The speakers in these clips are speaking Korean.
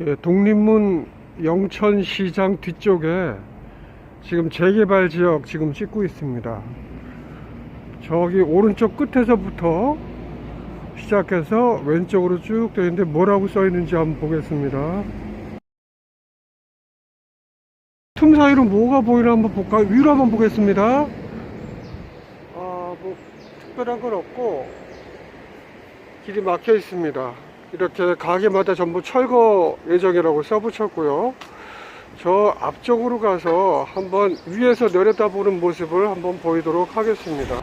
예, 독립문 영천시장 뒤쪽에 지금 재개발 지역 지금 찍고 있습니다. 저기 오른쪽 끝에서부터 시작해서 왼쪽으로 쭉 되어 있는데 뭐라고 써 있는지 한번 보겠습니다. 틈 사이로 뭐가 보이나 한번 볼까? 위로 한번 보겠습니다. 아, 뭐 특별한 건 없고 길이 막혀 있습니다. 이렇게 가게마다 전부 철거 예정이라고 써붙였고요. 저 앞쪽으로 가서 한번 위에서 내려다보는 모습을 한번 보이도록 하겠습니다.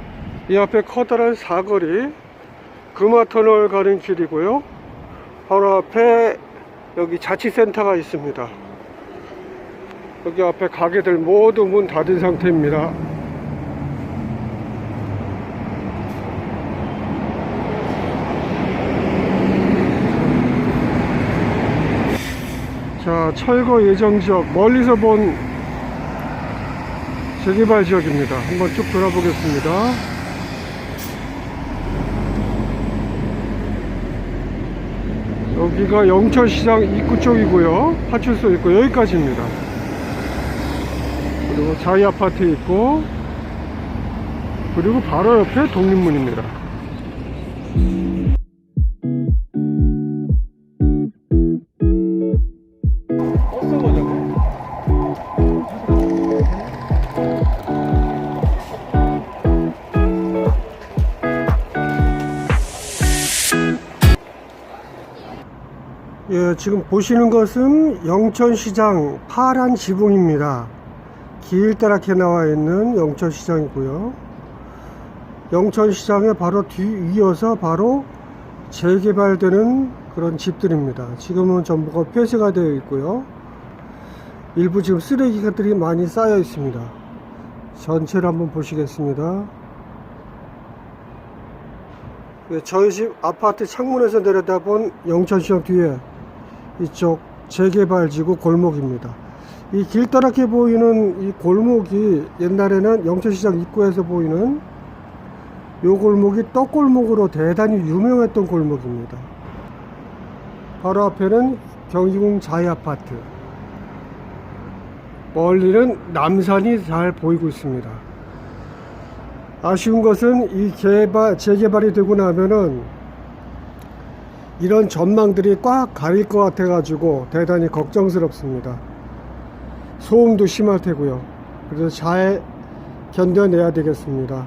이 앞에 커다란 사거리 금화터널 가는 길이고요. 바로 앞에 여기 자치센터가 있습니다. 여기 앞에 가게들 모두 문 닫은 상태입니다. 자, 철거 예정 지역, 멀리서 본 재개발 지역입니다. 한번 쭉 돌아보겠습니다. 여기가 영천시장 입구 쪽이고요. 파출소 있고 여기까지입니다. 그리고 자이 아파트 있고 그리고 바로 옆에 독립문입니다. 예, 지금 보시는 것은 영천시장 파란 지붕입니다. 길다랗게 나와 있는 영천시장이고요. 영천시장에 바로 뒤 이어서 바로 재개발되는 그런 집들입니다. 지금은 전부가 폐쇄가 되어 있고요. 일부 지금 쓰레기들이 많이 쌓여 있습니다. 전체를 한번 보시겠습니다. 네, 저희 집 아파트 창문에서 내려다본 영천시장 뒤에 이쪽 재개발지구 골목입니다. 이 길다랗게 보이는 이 골목이 옛날에는 영천시장 입구에서 보이는 요 골목이 떡골목으로 대단히 유명했던 골목입니다. 바로 앞에는 경희궁 자이아파트 멀리는 남산이 잘 보이고 있습니다. 아쉬운 것은 이 개발, 재개발이 되고 나면은 이런 전망들이 꽉 가릴 것 같아가지고 대단히 걱정스럽습니다. 소음도 심할 테고요. 그래서 잘 견뎌내야 되겠습니다.